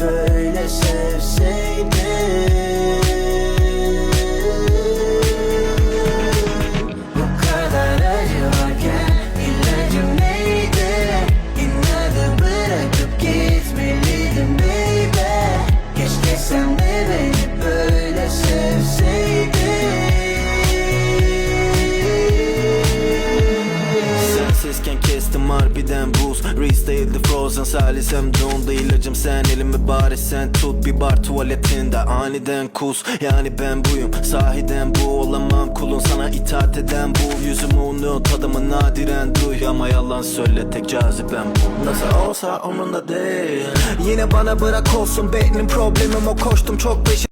böyle sevseydin Bu kadar acı varken ilacım neydi? İnadı bırakıp gitmeliydim baby Keşke sen de beni salisem donda ilacım sen elimi bari sen tut. Bir bar tuvaletinde aniden kus. Yani ben buyum sahiden bu olamam. Kulun Sana itaat eden bu. Yüzümü unut adamı nadiren duy. Ama yalan söyle tek cazibem bu. Nasıl olsa umurumda değil. Yine bana bırak olsun benim problemim. O koştum çok peşin